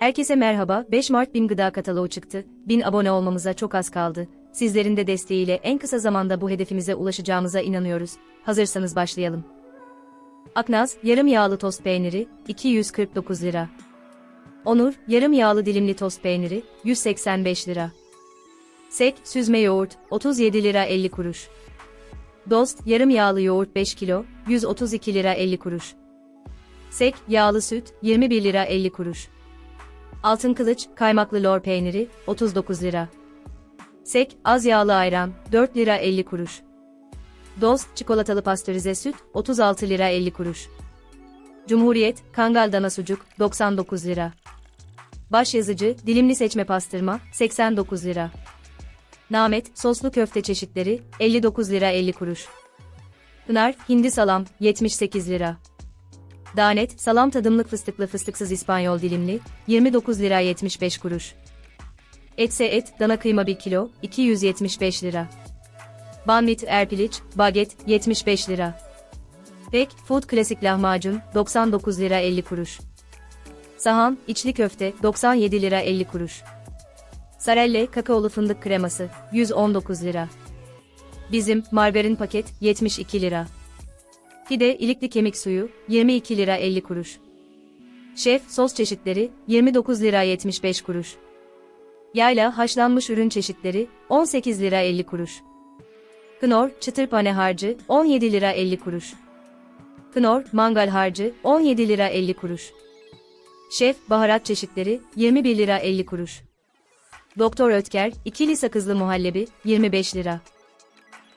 Herkese merhaba, 5 Mart BİM Gıda Kataloğu çıktı. 1000 abone olmamıza çok az kaldı. Sizlerin de desteğiyle en kısa zamanda bu hedefimize ulaşacağımıza inanıyoruz. Hazırsanız başlayalım. Aknaz, yarım yağlı tost peyniri, 249 lira. Onur, yarım yağlı dilimli tost peyniri, 185 lira. Sek, süzme yoğurt, 37 lira 50 kuruş. Dost, yarım yağlı yoğurt 5 kilo, 132 lira 50 kuruş. Sek, yağlı süt, 21 lira 50 kuruş. Altın kılıç, kaymaklı lor peyniri, 39 lira. Sek, az yağlı ayran, 4 lira 50 kuruş. Dost, çikolatalı pastörize süt, 36 lira 50 kuruş. Cumhuriyet, kangal dana sucuk, 99 lira. Baş yazıcı, dilimli seçme pastırma, 89 lira. Namet, soslu köfte çeşitleri, 59 lira 50 kuruş. Pınar, hindi salam, 78 lira. Danet, salam tadımlık fıstıklı fıstıksız İspanyol dilimli, 29 lira 75 kuruş. Etse et, dana kıyma 1 kilo, 275 lira. Banvit erpiliç, baget, 75 lira. Pek, food klasik lahmacun, 99 lira 50 kuruş. Sahan, içli köfte, 97 lira 50 kuruş. Sarelle, kakaolu fındık kreması, 119 lira. Bizim, margarin paket, 72 lira. Pide, ilikli kemik suyu, 22 lira 50 kuruş. Şef, sos çeşitleri, 29 lira 75 kuruş. Yayla, haşlanmış ürün çeşitleri, 18 lira 50 kuruş. Knorr, çıtır pane harcı, 17 lira 50 kuruş. Knorr, mangal harcı, 17 lira 50 kuruş. Şef, baharat çeşitleri, 21 lira 50 kuruş. Doktor Ötker, ikili sakızlı muhallebi, 25 lira.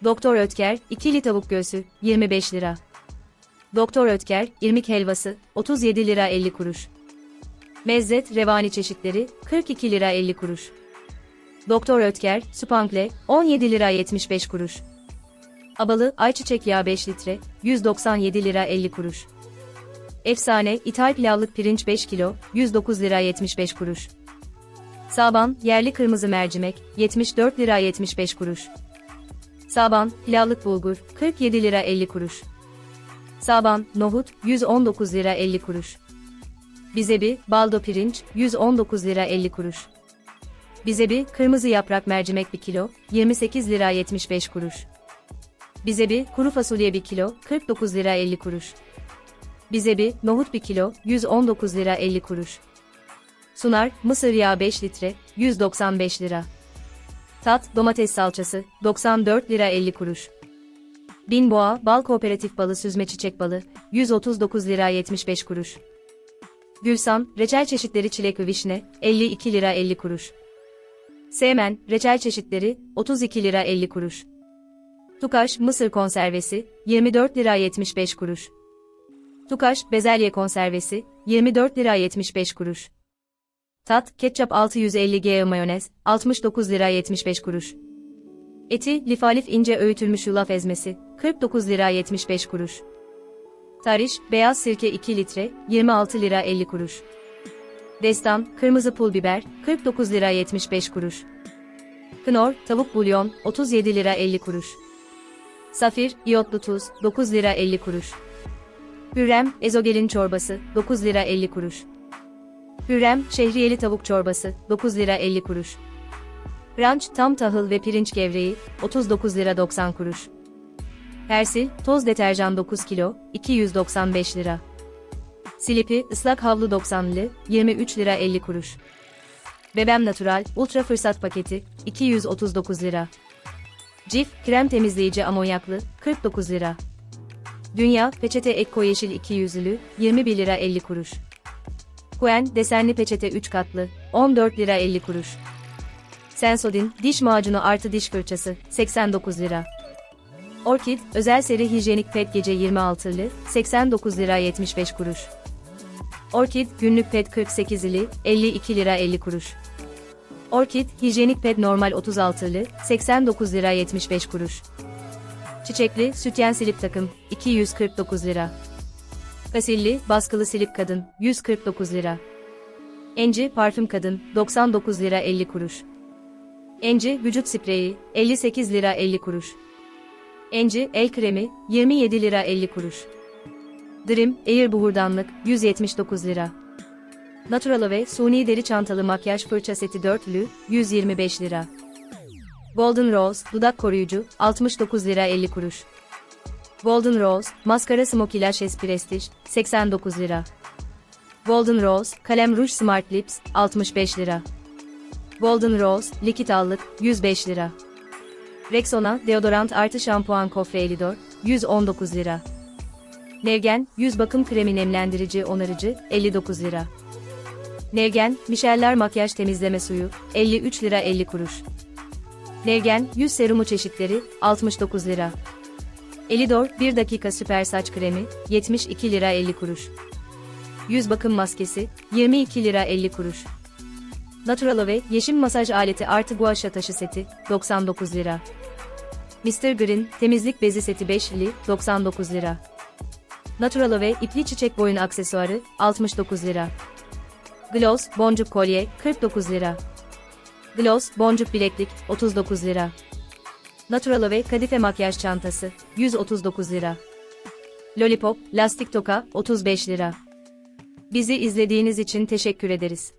Doktor Ötker, ikili tavuk göğsü, 25 lira. Doktor Ötker, irmik helvası, 37 lira 50 kuruş. Mezzet, revani çeşitleri, 42 lira 50 kuruş. Doktor Ötker, Supankle, 17 lira 75 kuruş. Abalı, ayçiçek yağı 5 litre, 197 lira 50 kuruş. Efsane, ithal pilavlık pirinç 5 kilo, 109 lira 75 kuruş. Saban, yerli kırmızı mercimek, 74 lira 75 kuruş. Saban, pilavlık bulgur, 47 lira 50 kuruş. Saban, nohut, 119 lira 50 kuruş. Bizebi, baldo pirinç, 119 lira 50 kuruş. Bizebi, kırmızı yaprak mercimek 1 kilo, 28 lira 75 kuruş. Bizebi, kuru fasulye 1 kilo, 49 lira 50 kuruş. Bizebi, nohut 1 kilo, 119 lira 50 kuruş. Sunar, mısır yağı 5 litre, 195 lira. Tat, domates salçası, 94 lira 50 kuruş. Binboğa, bal kooperatif balı süzme çiçek balı, 139 lira 75 kuruş. Gülsan, reçel çeşitleri çilek ve vişne, 52 lira 50 kuruş. Semen, reçel çeşitleri, 32 lira 50 kuruş. Tukaş, mısır konservesi, 24 lira 75 kuruş. Tukaş, bezelye konservesi, 24 lira 75 kuruş. Tat, ketçap 650 g mayonez, 69 lira 75 kuruş. Eti, lifalif ince öğütülmüş yulaf ezmesi, 49 lira 75 kuruş. Tariş, beyaz sirke 2 litre, 26 lira 50 kuruş. Destan, kırmızı pul biber, 49 lira 75 kuruş. Knorr, tavuk bulyon, 37 lira 50 kuruş. Safir, iyotlu tuz, 9 lira 50 kuruş. Hürrem, ezogelin çorbası, 9 lira 50 kuruş. Hürrem, şehriyeli tavuk çorbası, 9 lira 50 kuruş. Ranch, tam tahıl ve pirinç gevreği, 39 lira 90 kuruş. Persil, toz deterjan 9 kilo, 295 lira. Silipi, ıslak havlu 90'lı, 23 lira 50 kuruş. Bebem Natural, ultra fırsat paketi, 239 lira. Cif, krem temizleyici amonyaklı, 49 lira. Dünya, peçete Ekko Yeşil 200'lü, 21 lira 50 kuruş. Kuen, desenli peçete 3 katlı, 14 lira 50 kuruş. Sensodin, diş macunu artı diş fırçası, 89 lira. Orkid, özel seri hijyenik pet gece 26'lı, 89 lira 75 kuruş. Orkid, günlük pet 48'li, 52 lira 50 kuruş. Orkid, hijyenik pet normal 36'lı, 89 lira 75 kuruş. Çiçekli, sütyen silip takım, 249 lira. Kasilli, baskılı silip kadın, 149 lira. Enci, parfüm kadın, 99 lira 50 kuruş. Enci, vücut spreyi, 58 lira 50 kuruş. Enci, el kremi, 27 lira 50 kuruş. Dream, Air buhurdanlık, 179 lira. Natural ve suni deri çantalı makyaj fırça seti dörtlü, 125 lira. Golden Rose, dudak koruyucu, 69 lira 50 kuruş. Golden Rose, maskara Smoky Lashes Prestige, 89 lira. Golden Rose, kalem ruj Smart Lips, 65 lira. Golden Rose, likit allık, 105 lira. Rexona, deodorant artı şampuan kofre Elidor, 119 lira. Nevgen, yüz bakım kremi nemlendirici onarıcı, 59 lira. Nevgen, Micheller makyaj temizleme suyu, 53 lira 50 kuruş. Nevgen, yüz serumu çeşitleri, 69 lira. Elidor, 1 dakika süper saç kremi, 72 lira 50 kuruş. Yüz bakım maskesi, 22 lira 50 kuruş. Natural ve yeşim masaj aleti artı guaşa taşı seti, 99 lira. Mr. Green, temizlik bezi seti 5'li, 99 lira. Natural ve ipli çiçek boyun aksesuarı, 69 lira. Gloss, boncuk kolye, 49 lira. Gloss, boncuk bileklik, 39 lira. Natural ve kadife makyaj çantası, 139 lira. Lollipop, lastik toka, 35 lira. Bizi izlediğiniz için teşekkür ederiz.